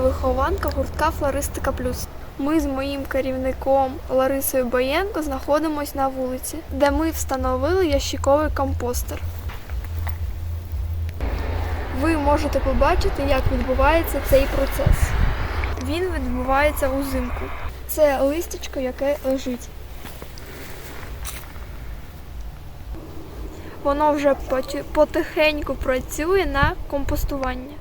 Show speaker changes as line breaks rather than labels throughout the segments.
вихованка гуртка Флористика Плюс. Ми з моїм керівником Ларисою Боєнко знаходимося на вулиці, де ми встановили ящиковий компостер. Ви можете побачити, як відбувається цей процес. Він відбувається узимку. Це листячко, яке лежить. Воно вже потихеньку працює на компостування.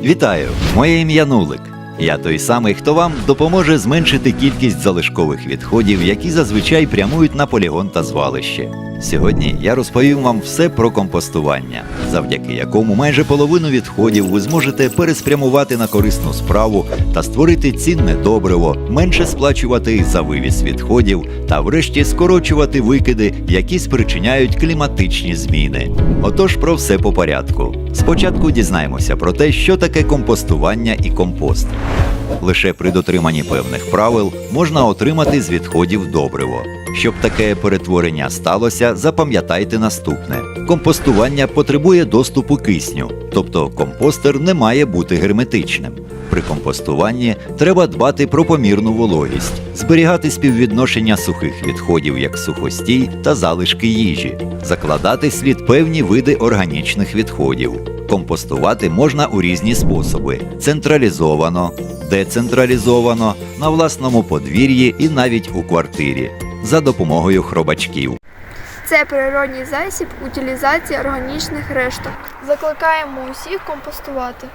Вітаю! Моє ім'я Нулик. Я той самий, хто вам допоможе зменшити кількість залишкових відходів, які зазвичай прямують на полігон та звалище. Сьогодні я розповім вам все про компостування, завдяки якому майже половину відходів ви зможете переспрямувати на корисну справу та створити цінне добриво, менше сплачувати за вивіз відходів та, врешті, скорочувати викиди, які спричиняють кліматичні зміни. Отож, про все по порядку. Спочатку дізнаємося про те, що таке компостування і компост. Лише при дотриманні певних правил можна отримати з відходів добриво. Щоб таке перетворення сталося, запам'ятайте наступне: компостування потребує доступу кисню, тобто компостер не має бути герметичним. При компостуванні треба дбати про помірну вологість, зберігати співвідношення сухих відходів як сухостій та залишки їжі, закладати слід певні види органічних відходів. Компостувати можна у різні способи: централізовано, децентралізовано, на власному подвір'ї і навіть у квартирі за допомогою хробачків.
Це природній засіб утилізації органічних решток. Закликаємо усіх компостувати.